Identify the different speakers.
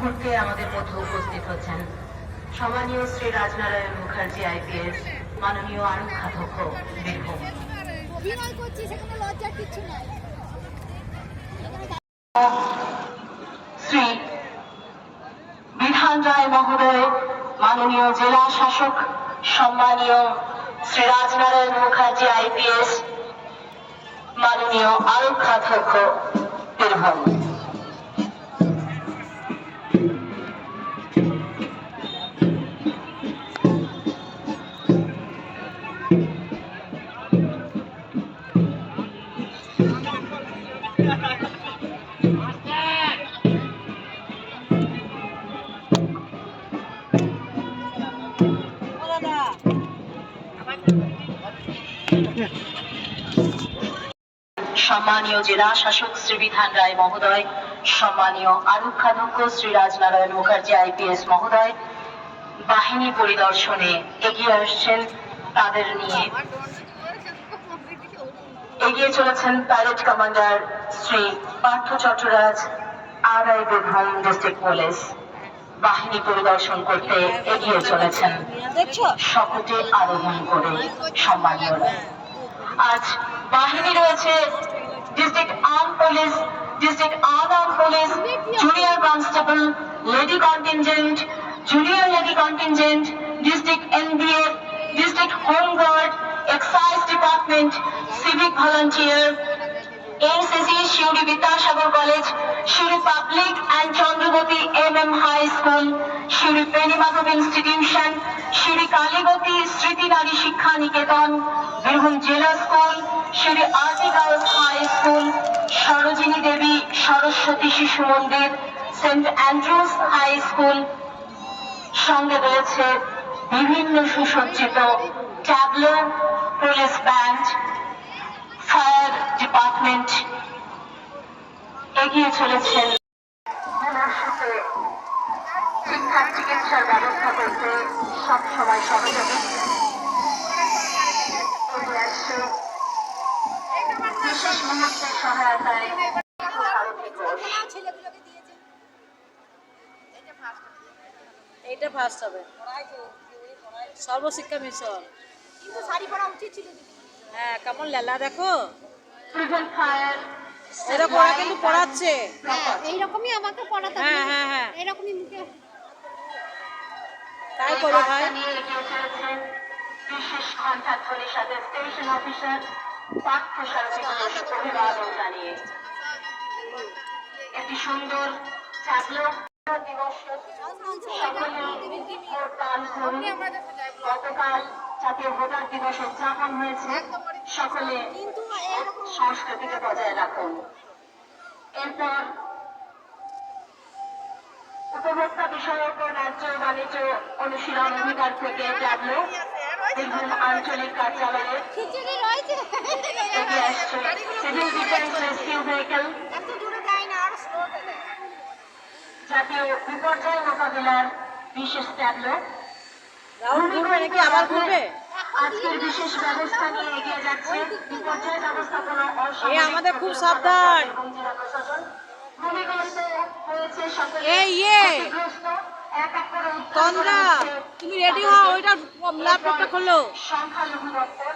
Speaker 1: মুহূর্তে আমাদের মধ্যে উপস্থিত হচ্ছেন সম্মানীয় শ্রী রাজনারায়ণ মুখার্জি আইপিএস মাননীয় আরক্ষাধ্যক্ষ বীরভূম। শ্রী বিধান রায় মহোদয় মাননীয় জেলা শাসক সম্মানীয় শ্রী রাজনারায়ণ মুখার্জি আইপিএস মাননীয় আরক্ষাধ্যক্ষ বীরভূম। সম্মানীয় জেলা শাসক শ্রী বিধান রায় মহোদয়, সম্মানীয় আরক্ষাধ্যক্ষ শ্রী রাজনারায়ণ মুখার্জি আইপিএস মহোদয়, বাহিনী পরিদর্শনে এগিয়ে আসছেন তাদের নিয়ে। এগিয়ে চলেছেন parade commander Shri Partha Chattaraj R I Birbhum district police. বাহিনী পরিদর্শন করতে এগিয়ে চলেছেন। শপথে আরোহণ করে সম্মানীয়রা। আজ বাহিনী রয়েছে district arm police, district arm police, junior constable, lady contingent, junior lady contingent, district NDF department civic volunteer NCC Suri Vidyasagar college Suri public and Chandrabati M M high school Suri Benimadhab institution Suri Kalibati স্মৃতি নারী শিক্ষা নিকেতন বীরভূম জেলা school Suri RT girls high school Sarojini Devi Saraswati শিশু মন্দির Saint Andrews high school সঙ্গে রয়েছে বিভিন্ন সুসজ্জিত tableau police band fire department এগিয়ে চলেছেন। চিকিৎসার
Speaker 2: এইটা ফার্স্ট হবে। সর্বশিক্ষা মিশন
Speaker 3: কিন্তু শাড়ি পরা উচিত ছিল দিদি
Speaker 2: হ্যাঁ কেমন লেলা দেখো এরকম ওরা কিন্তু পড়াচ্ছে
Speaker 3: হ্যাঁ এইরকমই আমাকে পড়াতে
Speaker 2: হ্যাঁ, হ্যাঁ, হ্যাঁ।
Speaker 3: এরকমই মুখে
Speaker 2: তাই করো ভাই
Speaker 1: বিশেষ ধ্বনির সাথে স্টেশন অফিসার সারথী অভিবাদন জানিয়ে একটি সুন্দর ট্যাবলো দিবস সকলে করুন। গতকাল জাতীয় ভোটার দিবস উদযাপন হয়েছে। সকলে সংস্কৃতিকে বজায় রাখুন। এরপর উপভোক্তা বিষয়ক ন্যায্য বাণিজ্য অনুশীলন অধিকার থেকে ট্যাবলো বীরভূম আঞ্চলিক কার্যালয়ে জাতীয় বিপর্যয় মোকাবিলার বিশেষ ট্যাবলো।
Speaker 2: রাহুল ঘুরবে নাকি আবার ঘুরবে?
Speaker 1: আজকের বিশেষ ব্যবস্থা নিয়ে এগিয়ে যাচ্ছে বিপর্যয় ব্যবস্থাপনা
Speaker 2: এ আমাদের খুব সাবধান। এই ইয়ে। তন্দ্রা তুমি রেডি হও? ওইটা ল্যাপটপটা খোলো।
Speaker 1: সংখ্যালঘু দপ্তর।